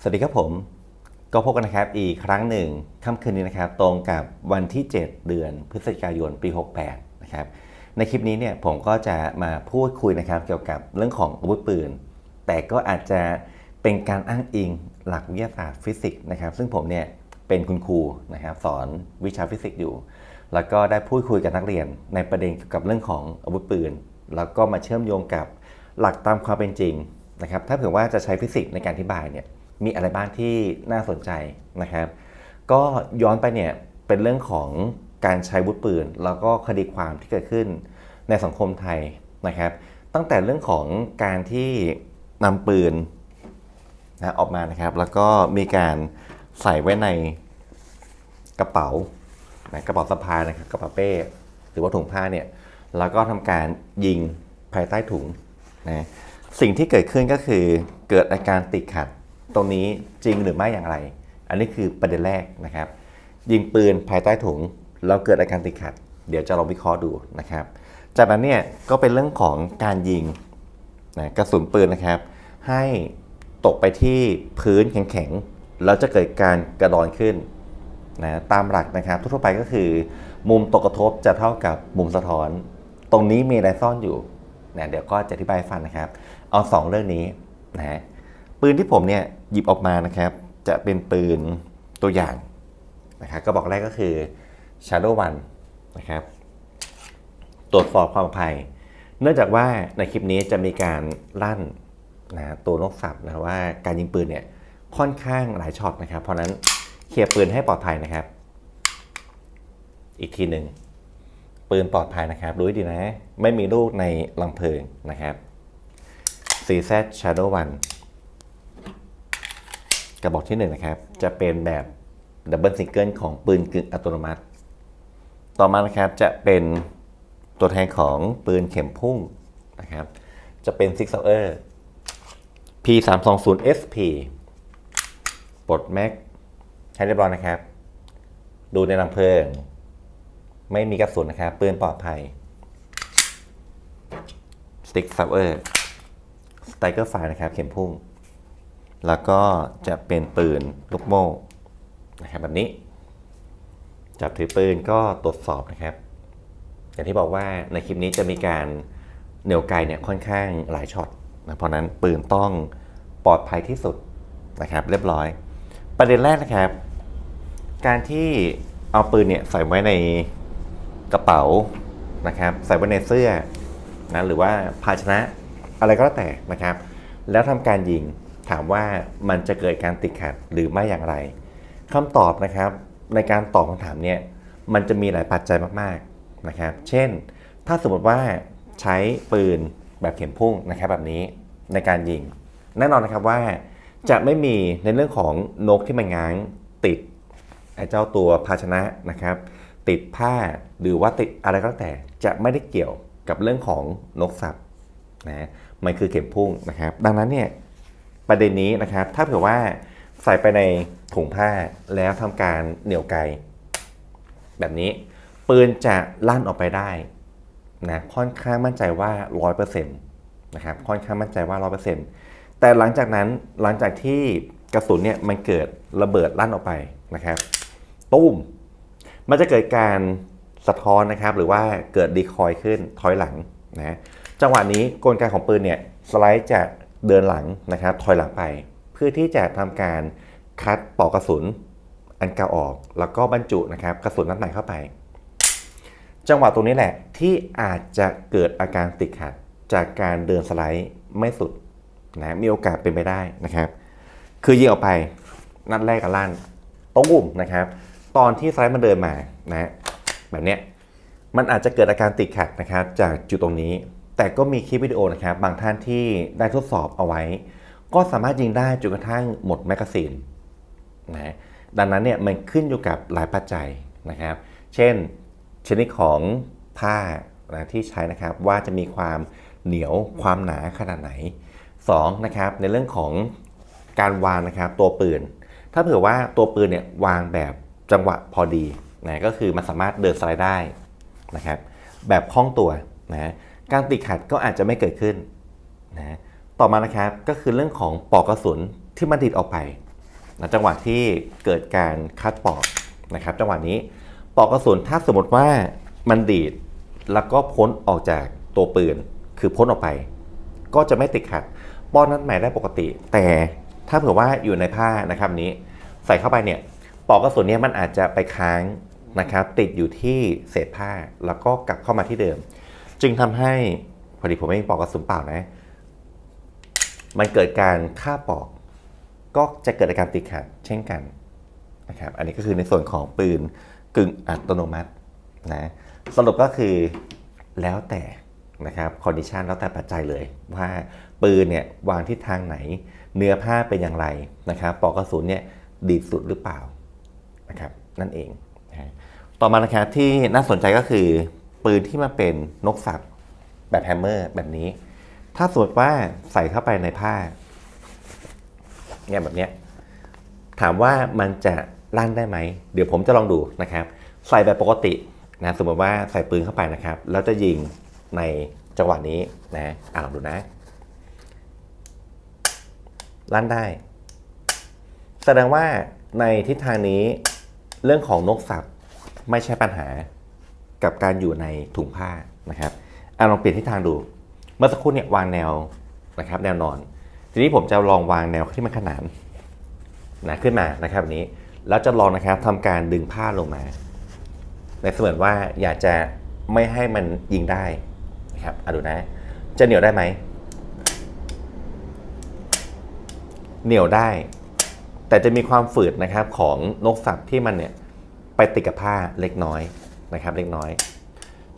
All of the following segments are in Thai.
สวัสดีครับผม ก็พบกันนะครับอีกครั้งหนึ่งค่ำคืนนี้นะครับ ตรงกับวันที่ 7 เดือนพฤศจิกายนปี 68 นะครับ ในคลิปนี้เนี่ยผมก็จะมาพูดคุยนะครับเกี่ยวกับเรื่องของอาวุธปืน แต่ก็อาจจะเป็นการอ้างอิงหลักวิทยาศาสตร์ฟิสิกส์นะครับ ซึ่งผมเนี่ยเป็นคุณครูนะครับสอนวิชาฟิสิกส์อยู่ แล้วก็ได้พูดคุยกับนักเรียนในประเด็นเกี่ยวกับเรื่องของอาวุธปืน แล้วก็มาเชื่อมโยงกับหลักตามความเป็นจริงนะครับ ถ้าเผื่อว่าจะใช้ฟิสิกส์ในการอธิบายเนี่ย มีอะไรบ้างที่น่าสนใจนะครับ ก็ย้อนไปเนี่ยเป็นเรื่องของการใช้วุธปืน แล้วก็คดีความที่เกิดขึ้นในสังคมไทยนะครับ ตั้งแต่เรื่องของการที่นำปืนนะออกมานะครับ แล้วก็มีการใส่ไว้ในกระเป๋านะกระเป๋าสะพายนะครับกระเป๋าเป้หรือว่าถุงผ้าเนี่ยแล้วก็ทำการยิงภายใต้ถุงนะสิ่งที่เกิดขึ้นก็คือเกิดอาการติดขัด ตรงนี้จริงหรือไม่อย่างไร อันนี้คือประเด็นแรกนะครับ ยิงปืนภายใต้ถุงแล้วเกิดอาการติดขัด เดี๋ยวจะลองวิเคราะห์ดูนะครับ จากนั้นเนี่ยก็เป็นเรื่องของการยิงนะกระสุนปืนนะครับ ให้ตกไปที่พื้นแข็งๆแล้วจะเกิดการกระดอนขึ้นนะตามหลักนะครับทั่วไปก็คือมุมตกกระทบจะเท่ากับมุมสะท้อน ตรงนี้มีอะไรซ่อนอยู่นะเดี๋ยวก็จะอธิบายฟังนะครับ เอาสองเรื่องนี้นะ ปืนที่ผมเนี่ยหยิบออกมานะครับ จะเป็นปืนตัวอย่างนะครับก็บอกแรกก็คือ Shadow One นะครับ ตรวจสอบความปลอดภัย เนื่องจากว่าในคลิปนี้จะมีการลั่นนะตัวนกสับนะว่าการยิงปืนเนี่ยค่อนข้างหลายช็อตนะครับ เพราะนั้นเคลียร์ปืนให้ปลอดภัยนะครับ อีกทีหนึ่งปืนปลอดภัยนะครับรู้ดีนะ ไม่มีลูกในลังเพลิงนะครับ CZ Shadow One กระบอกที่1นงนะครับ จะเป็นแบบดับเบิลซิงเกิลของปืนกึ่งอัตโนมัติ ต่อมานะครับจะเป็นตัวแทนของปืนเข็มพุ่งนะครับ จะเป็น Six Hour P 3 2 0 SP ปลดแม็กให้เรียบร้อยนะครับ ดูในลำเพลิง ไม่มีกระสุนนะครับปืนปลอดภัย Six Hour สไตเกอร์ไฟนะครับ เข็มพุ่ง แล้วก็จะเป็นปืนลูกโม่นะครับแบบนี้ จับถือปืนก็ตรวจสอบนะครับ อย่างที่บอกว่าในคลิปนี้จะมีการเหนี่ยวไกลเนี่ยค่อนข้างหลายช็อตนะเพราะนั้นปืนต้องปลอดภัยที่สุดนะครับ เรียบร้อย ประเด็นแรกนะครับ การที่เอาปืนเนี่ยใส่ไว้ในกระเป๋านะครับ ใส่ไว้ในเสื้อนะหรือว่าภาชนะอะไรก็แล้วแต่นะครับ แล้วทำการยิง ถามว่ามันจะเกิดการติดขัดหรือไม่อย่างไรคำตอบนะครับในการตอบคำถามเนี่ยมันจะมีหลายปัจจัยมากๆนะครับ เช่น ถ้าสมมติว่าใช้ปืนแบบเข็มพุ่งนะครับแบบนี้ในการยิง แน่นอนนะครับว่าจะไม่มีในเรื่องของนกที่มันง้างติดไอ้เจ้าตัวภาชนะนะครับ ติดผ้าหรือว่าติดอะไรก็แล้วแต่จะไม่ได้เกี่ยวกับเรื่องของนกสับนะมันคือเข็มพุ่งนะครับ ดังนั้นเนี่ย ประเด็นนี้นะครับ ถ้าเผื่อว่าใส่ไปในถุงผ้าแล้วทำการเหนี่ยวไกลแบบนี้ ปืนจะลั่นออกไปได้นะค่อนข้างมั่นใจว่า 100%นะครับค่อนข้างมั่นใจว่า 100%แต่หลังจากนั้นหลังจากที่กระสุนเนี่ยมันเกิดระเบิดลั่นออกไปนะครับตุ้มมันจะเกิดการสะท้อนนะครับ หรือว่าเกิดดีคอยขึ้นถอยหลังนะจังหวะนี้กลไกของปืนเนี่ยสไลด์จะ เดินหลังนะครับถอยหลังไป เพื่อที่จะทำการคัดปอกกระสุน อันเก่าออกแล้วก็บรรจุนะครับกระสุนนัดใหม่เข้าไป จังหวะตรงนี้แหละที่อาจจะเกิดอาการติดขัดจากการเดินสไลด์ไม่สุดนะมีโอกาสเป็นไปได้นะครับ คือยิงออกไปนัดแรกกับลั่นตุ้มนะครับ ตอนที่สไลด์มันเดินมานะแบบเนี้ยมันอาจจะเกิดอาการติดขัดนะครับจากจุดตรงนี้ แต่ก็มีคลิปวิดีโอนะครับบางท่านที่ได้ทดสอบเอาไว้ ก็สามารถยิงได้จนกระทั่งหมดแมกกาซีนนะดังนั้นเนี่ยมันขึ้นอยู่กับหลายปัจจัยนะครับ เช่นชนิดของผ้านะที่ใช้นะครับว่าจะมีความเหนียวความหนาขนาดไหน 2. นะครับในเรื่องของการวางนะครับตัวปืน ถ้าเผื่อว่าตัวปืนเนี่ยวางแบบจังหวะพอดีนะก็คือมันสามารถเดินสไลด์ได้นะครับแบบคล่องตัวนะ การติดขัดก็อาจจะไม่เกิดขึ้นนะต่อมานะครับก็คือเรื่องของปอกกระสุนที่มันติดออกไปนะจังหวะที่เกิดการคัดปอกนะครับ จังหวะนี้ปอกกระสุนถ้าสมมติว่ามันดีดแล้วก็พ้นออกจากตัวปืน คือพ้นออกไป ก็จะไม่ติดขัด ป้อนนัดใหม่ได้ปกติ แต่ถ้าเผื่อว่าอยู่ในผ้านะครับนี้ ใส่เข้าไปเนี่ยปอกกระสุนเนี่ยมันอาจจะไปค้างนะครับ ติดอยู่ที่เศษผ้าแล้วก็กลับเข้ามาที่เดิม จึงทำให้พอดีผมไม่มีปอกกระสุนเปล่านะ มันเกิดการฆ่าปอก ก็จะเกิดอาการติดขัดเช่นกันนะครับ อันนี้ก็คือในส่วนของปืนกึ่งอัตโนมัตินะสรุปก็คือแล้วแต่นะครับคอนดิชันแล้วแต่ปัจจัยเลย ว่าปืนเนี่ยวางทิศทางไหน เนื้อผ้าเป็นอย่างไรนะครับปลอกกระสุนเนี่ยดีดสุดหรือเปล่านะครับนั่นเอง ต่อมานะครับที่น่าสนใจก็คือ ปืนที่มาเป็นนกสับแบบแฮมเมอร์แบบนี้ ถ้าสมมติว่าใส่เข้าไปในผ้าเนี่ยแบบเนี้ยถามว่ามันจะลั่นได้ไหม เดี๋ยวผมจะลองดูนะครับ ใส่แบบปกตินะสมมติว่าใส่ปืนเข้าไปนะครับ แล้วจะยิงในจังหวะนี้นะอ่าลองดูนะ ลั่นได้ แสดงว่าในทิศทางนี้เรื่องของนกสับไม่ใช่ปัญหา กับการอยู่ในถุงผ้านะครับอะลองเปลี่ยนทิศทางดู เมื่อสักครู่เนี่ยวางแนวนะครับแนวนอน ทีนี้ผมจะลองวางแนวที่มันขนานนะขึ้นมานะครับนี้ แล้วจะลองนะครับทำการดึงผ้าลงมา ในเสมือนว่าอยากจะไม่ให้มันยิงได้นะครับอะดูนะ จะเหนียวได้ไหมเหนียวได้ แต่จะมีความฝืดนะครับของนกสับที่มันเนี่ยไปติดกับผ้าเล็กน้อย นะครับเล็กน้อย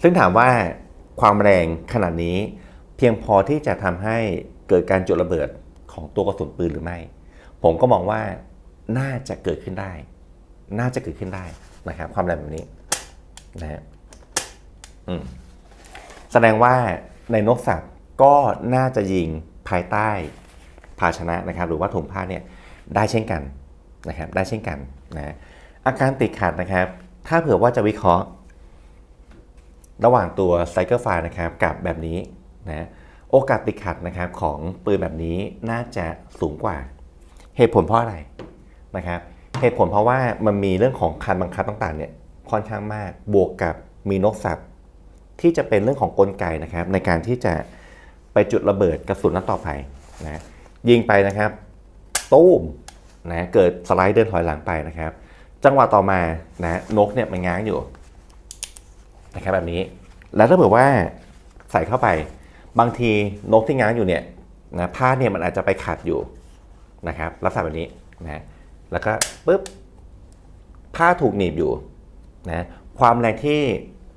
ซึ่งถามว่าความแรงขนาดนี้เพียงพอที่จะทำให้เกิดการจุดระเบิดของตัวกระสุนปืนหรือไม่ ผมก็มองว่าน่าจะเกิดขึ้นได้ น่าจะเกิดขึ้นได้นะครับ ความแรงแบบนี้นะฮะแสดงว่าในนกสับก็น่าจะยิงภายใต้ภาชนะนะครับ หรือว่าถุงผ้าเนี่ยได้เช่นกันนะครับ ได้เช่นกันนะอาการติดขัดนะครับ ถ้าเผื่อว่าจะวิเคราะห์ ระหว่างตัวไซเคิลไฟนะครับกับแบบนี้นะโอกาสติดขัดนะครับของปืนแบบนี้น่าจะสูงกว่า เหตุผลเพราะอะไรนะครับเหตุผลเพราะว่ามันมีเรื่องของคันบังคับต่างๆเนี่ยค่อนข้างมากบวกกับมีนกสับที่จะเป็นเรื่องของกลไกนะครับ ในการที่จะไปจุดระเบิดกระสุนนัดต่อไปนะยิงไปนะครับตู้มนะเกิดสไลด์เดินถอยหลังไปนะครับ จังหวะต่อมานะนกเนี่ยมันง้างอยู่ นะครับแบบนี้ แล้วถ้าเผื่อว่าใส่เข้าไป บางทีนกที่ง้างอยู่เนี่ยนะผ้าเนี่ยมันอาจจะไปขัดอยู่นะครับลักษณะแบบนี้นะแล้วก็ปุ๊บผ้าถูกหนีบอยู่นะความแรงที่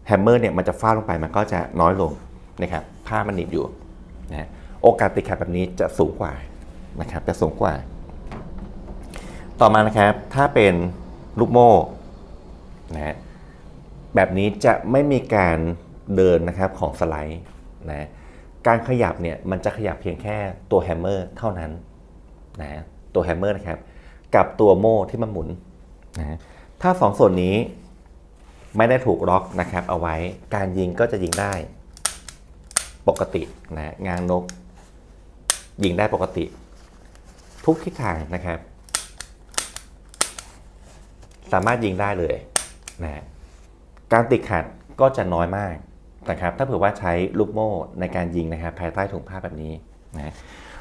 แฮมเมอร์เนี่ยมันจะฟาดลงไปมันก็จะน้อยลงนะครับผ้ามันหนีบอยู่นะโอกาสติดขัดแบบนี้จะสูงกว่านะครับจะสูงกว่า ต่อมานะครับถ้าเป็นลูกโม่นะฮะ แบบนี้จะไม่มีการเดินนะครับของสไลด์นะการขยับเนี่ยมันจะขยับเพียงแค่ตัวแฮมเมอร์เท่านั้นนะตัวแฮมเมอร์นะครับกับตัวโม่ที่มันหมุนนะถ้าสองส่วนนี้ไม่ได้ถูกล็อกนะครับเอาไว้การยิงก็จะยิงได้ปกตินะงางนก ยิงได้ปกติ ทุกทิศทางนะครับ สามารถยิงได้เลยนะ การติดขัดก็จะน้อยมากนะครับถ้าเผื่อว่าใช้ลูกโม่ในการยิงนะครับภายใต้ถุงผ้าแบบนี้นะ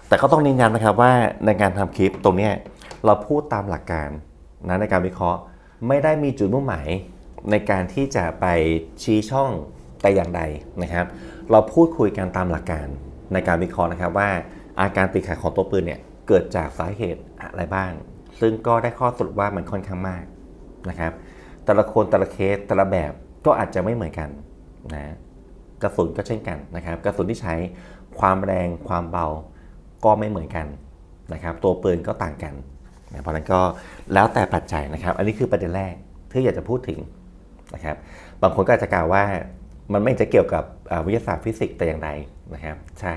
แต่ก็ต้องเน้นย้ำนะครับว่าในการทำคลิปตรงนี้เราพูดตามหลักการนะในการวิเคราะห์ไม่ได้มีจุดมุ่งหมายในการที่จะไปชี้ช่องแต่อย่างใดนะครับ เราพูดคุยกันตามหลักการในการวิเคราะห์นะครับว่าอาการติดขัดของตัวปืนเนี่ยเกิดจากสาเหตุอะไรบ้าง ซึ่งก็ได้ข้อสรุปว่ามันค่อนข้างมากนะครับแต่ละคนแต่ละเคสแต่ละแบบ ก็อาจจะไม่เหมือนกันนะกระสุนก็เช่นกันนะครับ กระสุนที่ใช้ความแรงความเบาก็ไม่เหมือนกันนะครับตัวปืนก็ต่างกันนะเพราะนั้นก็แล้วแต่ปัจจัยนะครับ อันนี้คือประเด็นแรกที่อยากจะพูดถึงนะครับ บางคนก็อาจจะกล่าวว่ามันไม่จะเกี่ยวกับวิทยาศาสตร์ฟิสิกส์แต่อย่างใดนะครับ ใช่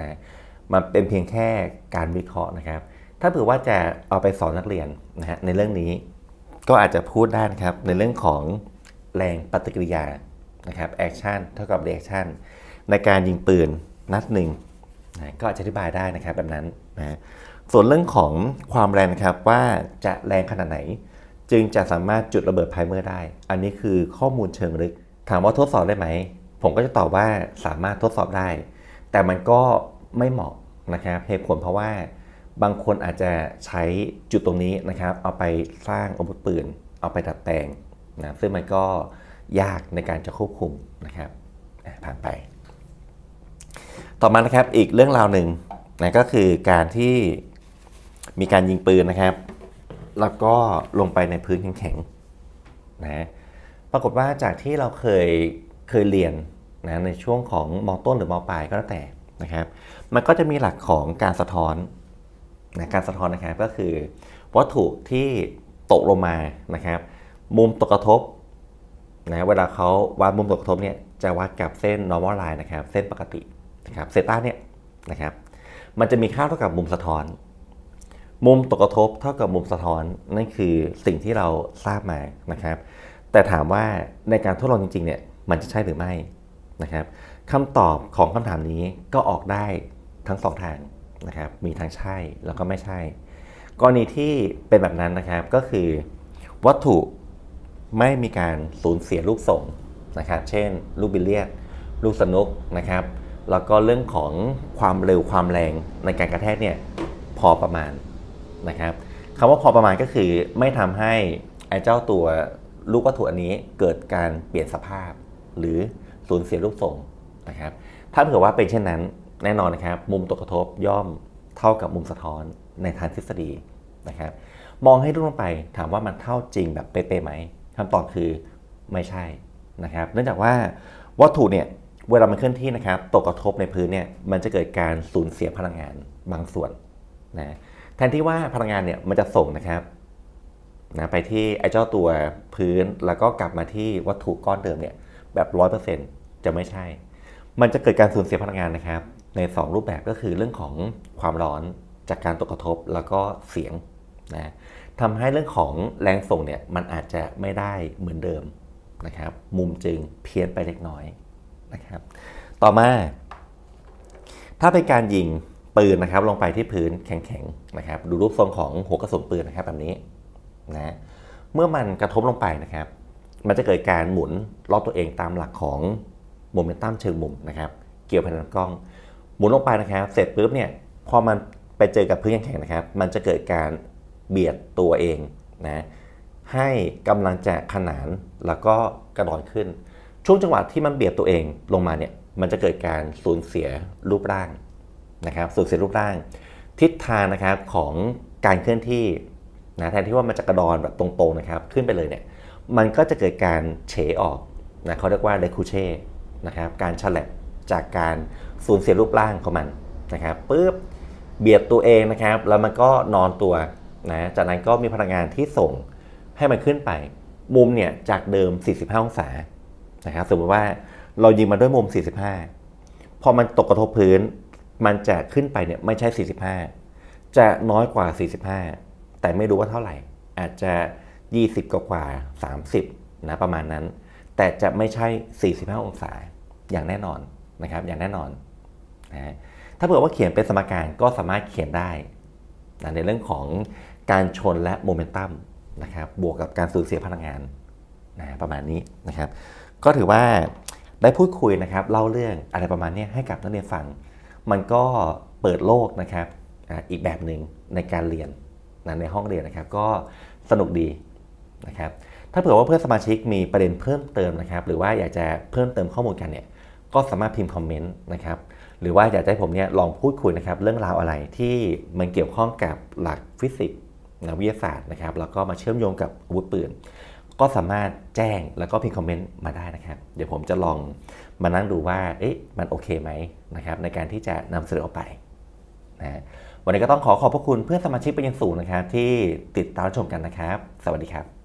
นะมันเป็นเพียงแค่การวิเคราะห์นะครับ ถ้าเผื่อว่าจะเอาไปสอนนักเรียนนะฮะในเรื่องนี้ก็อาจจะพูดได้นะครับในเรื่องของ แรงปฏิกิริยานะครับแอคชั่นเท่ากับเรีแอคชั่นในการยิงปืนนัดหนึ่งนะก็อธิบายได้นะครับแบบนั้นนะส่วนเรื่องของความแรงนะครับว่าจะแรงขนาดไหน จึงจะสามารถจุดระเบิดไพเมอร์ได้ อันนี้คือข้อมูลเชิงลึก ถามว่าทดสอบได้ไหม ผมก็จะตอบว่าสามารถทดสอบได้ แต่มันก็ไม่เหมาะนะครับเหตุผลเพราะว่าบางคนอาจจะใช้จุดตรงนี้นะครับ เอาไปสร้างอาวุธปืน เอาไปดัดแปลง นะซึ่งมันก็ยากในการจะควบคุมนะครับผ่านไป ต่อมานะครับอีกเรื่องราวหนึ่งนะก็คือการที่มีการยิงปืนนะครับ แล้วก็ลงไปในพื้นแข็งๆนะปรากฏว่าจากที่เราเคยเคยเรียนนะในช่วงของมอต้นหรือมอปลายก็แล้วแต่นะครับ มันก็จะมีหลักของการสะท้อนนะการสะท้อนนะครับก็คือ วัตถุที่ตกลงมานะครับ มุมตกกระทบนะเวลาเขาวัดมุมตกกระทบเนี่ยจะวัดกับเส้น normal line นะครับเส้นปกตินะครับเซต้าเนี่ยนะครับมันจะมีค่าเท่ากับมุมสะท้อน มุมตกกระทบเท่ากับมุมสะท้อนนั่นคือสิ่งที่เราทราบมานะครับ แต่ถามว่าในการทดลองจริงๆเนี่ยมันจะใช่หรือไม่นะครับคำตอบของคำถามนี้ก็ออกได้ทั้งสองทางนะครับมีทั้งใช่แล้วก็ไม่ใช่ กรณีที่เป็นแบบนั้นนะครับก็คือ วัตถุ ไม่มีการสูญเสียลูกส่งนะครับ เช่น ลูกบิลเลียด ลูกสนุกนะครับ แล้วก็เรื่องของความเร็วความแรงในการกระแทกเนี่ยพอประมาณนะครับคำว่าพอประมาณก็คือไม่ทำให้ไอ้เจ้าตัวลูกวัตถุอันนี้เกิดการเปลี่ยนสภาพ หรือสูญเสียลูกส่งนะครับ ถ้าเผื่อว่าเป็นเช่นนั้นแน่นอนนะครับ มุมตกกระทบย่อมเท่ากับมุมสะท้อนในทางทฤษฎีนะครับ มองให้ลึกลงไปถามว่ามันเท่าจริงแบบเป๊ะๆไหม คำตอบคือไม่ใช่นะครับ เนื่องจากว่าวัตถุเนี่ยเวลามันเคลื่อนที่นะครับตกกระทบในพื้นเนี่ยมันจะเกิดการสูญเสียพลังงานบางส่วนนะแทนที่ว่าพลังงานเนี่ยมันจะส่งนะครับนะไปที่ไอ้เจ้าตัวพื้นแล้วก็กลับมาที่วัตถุก้อนเดิมเนี่ยแบบร้อยเปอร์เซ็นต์จะไม่ใช่ มันจะเกิดการสูญเสียพลังงานนะครับ ใน 2 รูปแบบก็คือเรื่องของความร้อนจากการตกกระทบแล้วก็เสียงนะ ทำให้เรื่องของแรงส่งเนี่ยมันอาจจะไม่ได้เหมือนเดิมนะครับ มุมจึงเพี้ยนไปเล็กน้อยนะครับ ต่อมา ถ้าเป็นการยิงปืนนะครับลงไปที่พื้นแข็งๆนะครับ ดูรูปทรงของหัวกระสุนปืนนะครับแบบนี้นะเมื่อมันกระทบลงไปนะครับ มันจะเกิดการหมุนรอบตัวเองตามหลักของโมเมนตัมเชิงมุมนะครับ เกี่ยวภายในลำกล้อง หมุนลงไปนะครับ เสร็จปุ๊บเนี่ยพอมันไปเจอกับพื้นแข็งๆนะครับ มันจะเกิดการ เบียดตัวเองนะให้กำลังจะขนานแล้วก็กระดอนขึ้น ช่วงจังหวะที่มันเบียดตัวเองลงมาเนี่ยมันจะเกิดการสูญเสียรูปร่างนะครับสูญเสียรูปร่าง ทิศทางนะครับของการเคลื่อนที่นะแทนที่ว่ามันจะกระดอนแบบตรงๆนะครับขึ้นไปเลยเนี่ยมันก็จะเกิดการเฉออกนะเขาเรียกว่าเดคูเช่นะครับการฉลับจากการสูญเสียรูปร่างของมันนะครับปุ๊บเบียดตัวเองนะครับ แล้วมันก็นอนตัว นะจากนั้นก็มีพลังงานที่ส่งให้มันขึ้นไป มุมเนี่ยจากเดิม 45 องศานะครับสมมติว่าเรายิงมาด้วยมุม 45 พอมันตกกระทบพื้น มันจะขึ้นไปเนี่ยไม่ใช่ 45 จะน้อยกว่า 45 แต่ไม่รู้ว่าเท่าไหร่ อาจจะ 20 กว่ากว่า 30 นะประมาณนั้น แต่จะไม่ใช่ 45 องศาอย่างแน่นอนนะครับอย่างแน่นอนนะถ้าเผื่อว่าเขียนเป็นสมการก็สามารถเขียนได้นะในเรื่องของ การชนและโมเมนตัมนะครับบวกกับการสูญเสียพลังงานนะประมาณนี้นะครับ ก็ถือว่าได้พูดคุยนะครับเล่าเรื่องอะไรประมาณนี้ให้กับนักเรียนฟัง มันก็เปิดโลกนะครับอีกแบบหนึ่งในการเรียนนะในห้องเรียนนะครับ ก็สนุกดีนะครับ ถ้าเผื่อว่าเพื่อนสมาชิกมีประเด็นเพิ่มเติมนะครับ หรือว่าอยากจะเพิ่มเติมข้อมูลกันเนี่ยก็สามารถพิมพ์คอมเมนต์นะครับหรือว่าอยากจะให้ผมเนี่ยลองพูดคุยนะครับเรื่องราวอะไรที่มันเกี่ยวข้องกับหลักฟิสิกส์ นะวิทยาศาสตร์นะครับแล้วก็มาเชื่อมโยงกับอาวุธปืน ก็สามารถแจ้งแล้วก็พิมพ์คอมเมนต์มาได้นะครับ เดี๋ยวผมจะลองมานั่งดูว่าเอ๊ะมันโอเคไหมนะครับในการที่จะนำเสนอออกไปนะวันนี้ก็ต้องขอขอบพระคุณเพื่อนสมาชิกเป็นอย่างสูงนะครับ ที่ติดตามชมกันนะครับ สวัสดีครับ